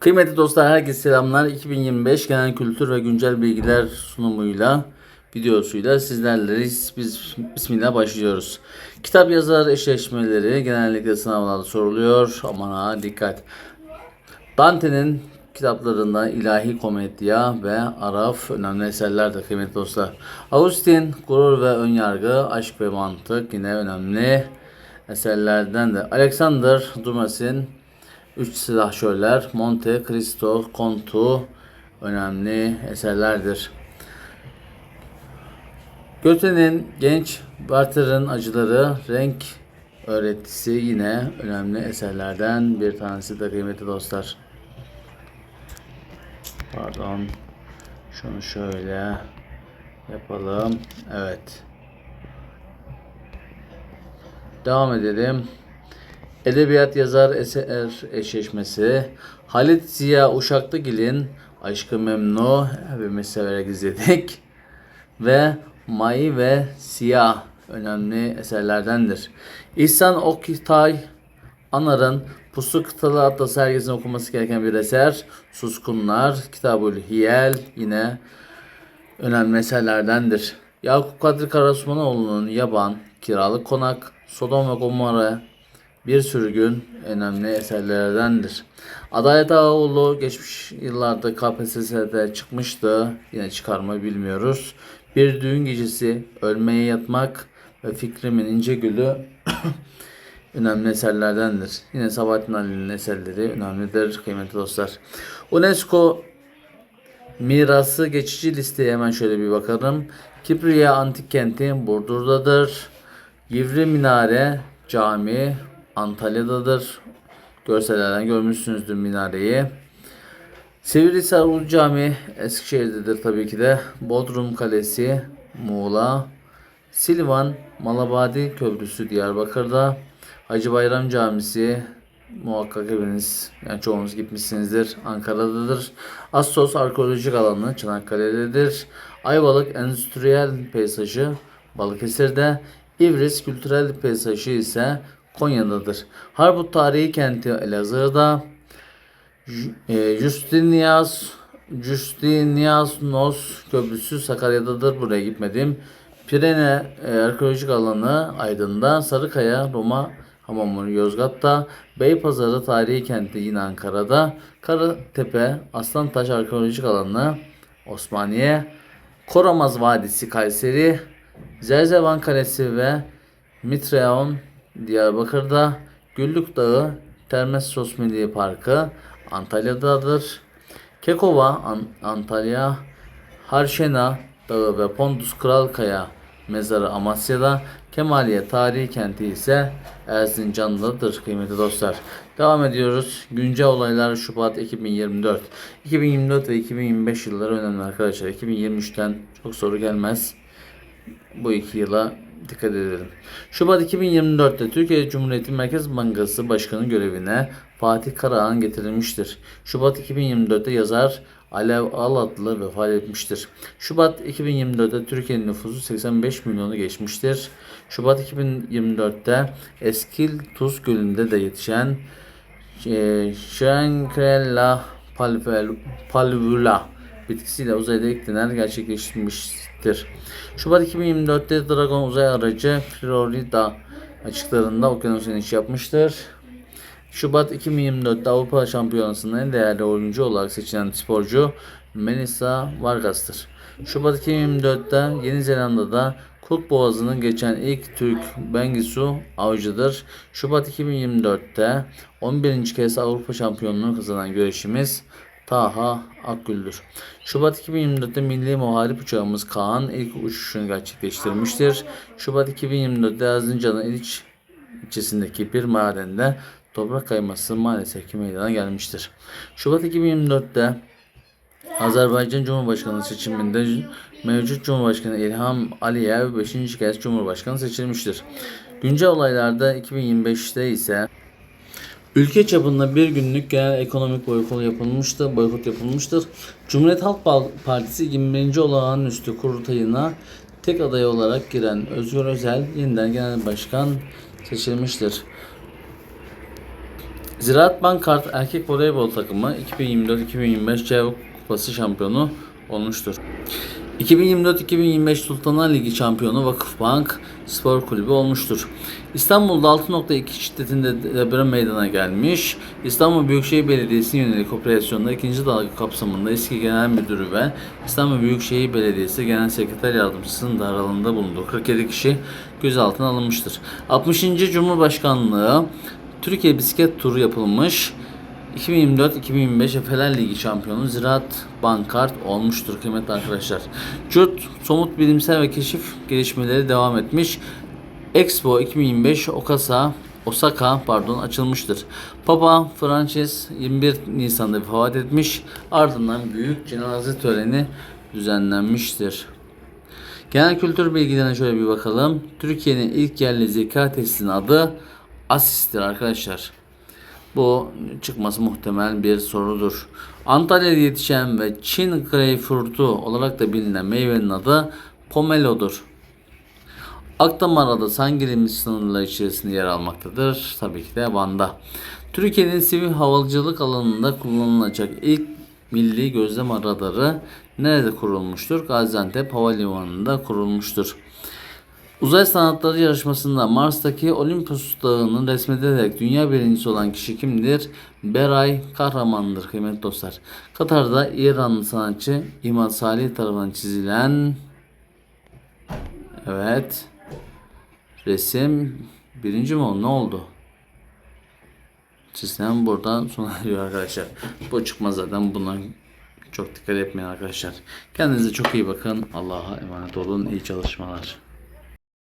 Kıymetli dostlar herkese selamlar. 2025 genel kültür ve güncel bilgiler sunumuyla videosuyla sizlerleyiz. Biz Bismillah başlıyoruz. Kitap yazar eşleşmeleri genellikle sınavlarda soruluyor. Aman ha dikkat. Dante'nin kitaplarında ilahi komedya ve araf önemli eserlerdir kıymetli dostlar. Agustin, gurur ve önyargı, aşk ve mantık yine önemli eserlerden de. Alexander Dumas'ın Üç Silahşörler, Monte Cristo Kontu önemli eserlerdir. Göte'nin genç Werther'ın acıları, renk öğretisi yine önemli eserlerden bir tanesi de kıymetli dostlar. Pardon. Şunu şöyle yapalım. Evet. Devam edelim. Edebiyat yazar eser eşleşmesi. Halit Ziya Uşaklıgil'in Aşkı Memnu hepimiz severek izledik. Ve May ve Siyah önemli eserlerdendir. İhsan Oktay Anar'ın Puslu Kıtalı adlı sergisini okunması gereken bir eser. Suskunlar, Kitabül Hiyel yine önemli eserlerdendir. Yakup Kadri Karasmanoğlu'nun Yaban, Kiralık Konak, Sodom ve Gomorra, Bir Sürgün önemli eserlerdendir. Adalet Ağaoğlu geçmiş yıllarda KPSS'de çıkmıştı. Yine çıkarmayı bilmiyoruz. Bir Düğün Gecesi, Ölmeye Yatmak ve Fikrimin İnce Gülü önemli eserlerdendir. Yine Sabahattin Ali'nin eserleri önemlidir kıymetli dostlar. UNESCO Mirası geçici listeye hemen şöyle bir bakalım. Kipriya Antik Kenti Burdur'dadır. Yivri Minare Cami Antalya'dadır. Görsellerden görmüşsünüzdür minareyi. Sivrihisar Ulu Cami Eskişehir'dedir tabii ki de. Bodrum Kalesi Muğla. Silvan Malabadi Köprüsü Diyarbakır'da. Hacı Bayram Camisi muhakkak hepiniz yani çoğunuz gitmişsinizdir. Ankara'dadır. Assos arkeolojik alanı Çanakkale'dedir. Ayvalık endüstriyel peyzajı Balıkesir'de. İvris kültürel peyzajı ise Konya'dadır. Harput tarihi kenti Elazığ'da. E, Justinias Justinianos Köprüsü Sakarya'dadır. Buraya gitmedim. Pirene e, arkeolojik alanı Aydın'da. Sarıkaya Roma Hamamı Yozgat'ta. Beypazarı tarihi kenti yine Ankara'da. Karatepe Aslantaş arkeolojik alanı Osmaniye. Koramaz Vadisi Kayseri. Zerzevan Kalesi ve Mitreon Diyarbakır'da. Güllük Dağı Termessos Milli Parkı Antalya'dadır. Kekova An- Antalya, Harşena Dağı ve Pondus Kralkaya Mezarı Amasya'da, Kemaliye Tarihi Kenti ise Erzincan'dadır kıymetli dostlar. Devam ediyoruz. Güncel olaylar Şubat 2024. 2024 ve 2025 yılları önemli arkadaşlar. 2023'ten çok soru gelmez. Bu iki yıla dikkat edelim. Şubat 2024'te Türkiye Cumhuriyeti Merkez Bankası Başkanı görevine Fatih Karahan getirilmiştir. Şubat 2024'te yazar Alev Alatlı vefat etmiştir. Şubat 2024'te Türkiye'nin nüfusu 85 milyonu geçmiştir. Şubat 2024'te Eskil Tuz Gölü'nde de yetişen e, Şenkrella palvula bitkisiyle uzayda ilk deney gerçekleşmiştir. Şubat 2024'te Dragon uzay aracı Florida açıklarında okyanus inişi yapmıştır. Şubat 2024'te Avrupa Şampiyonası'nın en değerli oyuncu olarak seçilen sporcu Melissa Vargas'tır. Şubat 2024'te Yeni Zelanda'da Cook Boğazı'nın geçen ilk Türk Bengisu Avcı'dır. Şubat 2024'te 11. kez Avrupa Şampiyonluğunu kazanan güreşimiz Taha Akgül'dür. Şubat 2024'te milli muharip uçağımız Kaan ilk uçuşunu gerçekleştirmiştir. Şubat 2024'te Erzincan'ın İliç ilçesindeki bir madende toprak kayması maalesef ki meydana gelmiştir. Şubat 2024'te Azerbaycan Cumhurbaşkanı seçiminde mevcut Cumhurbaşkanı İlham Aliyev 5. kez Cumhurbaşkanı seçilmiştir. Güncel olaylarda 2025'te ise Ülke çapında bir günlük genel ekonomik boykot yapılmıştır. Boykot yapılmıştır. Cumhuriyet Halk Partisi 21. olağanüstü kurultayına tek aday olarak giren Özgür Özel yeniden genel başkan seçilmiştir. Ziraat Bankart erkek voleybol takımı 2024-2025 C Kupası şampiyonu olmuştur. 2024-2025 Sultanlar Ligi şampiyonu Vakıfbank Spor Kulübü olmuştur. İstanbul'da 6.2 şiddetinde deprem meydana gelmiş. İstanbul Büyükşehir Belediyesi'ne yönelik operasyonda ikinci dalga kapsamında eski genel müdürü ve İstanbul Büyükşehir Belediyesi Genel Sekreter Yardımcısının da aralığında bulunduğu 47 kişi gözaltına alınmıştır. 60. Cumhurbaşkanlığı Türkiye bisiklet turu yapılmış. 2024-2025 Efeler Ligi şampiyonu Ziraat Bankart olmuştur kıymetli arkadaşlar. CURT somut bilimsel ve keşif gelişmeleri devam etmiş. Expo 2025 Osaka Osaka pardon açılmıştır. Papa Francis 21 Nisan'da vefat etmiş. Ardından büyük cenaze töreni düzenlenmiştir. Genel kültür bilgilerine şöyle bir bakalım. Türkiye'nin ilk yerli zeka testinin adı ASIS'tir arkadaşlar. Bu çıkması muhtemel bir sorudur. Antalya'da yetişen ve Çin greyfurtu olarak da bilinen meyvenin adı pomelodur. Akdamar Adası hangi ilimiz sınırları içerisinde yer almaktadır? Tabii ki de Van'da. Türkiye'nin sivil havacılık alanında kullanılacak ilk milli gözlem radarı nerede kurulmuştur? Gaziantep Havalimanı'nda kurulmuştur. Uzay sanatları yarışmasında Mars'taki Olympus Dağı'nı resmederek dünya birincisi olan kişi kimdir? Beray Kahraman'dır kıymetli dostlar. Katar'da İranlı sanatçı İmad Salih tarafından çizilen Evet resim birinci mi oldu? Ne oldu? Çizilen buradan sona eriyor arkadaşlar. Bu çıkmaz zaten buna çok dikkat etmeyin arkadaşlar. Kendinize çok iyi bakın. Allah'a emanet olun. İyi çalışmalar.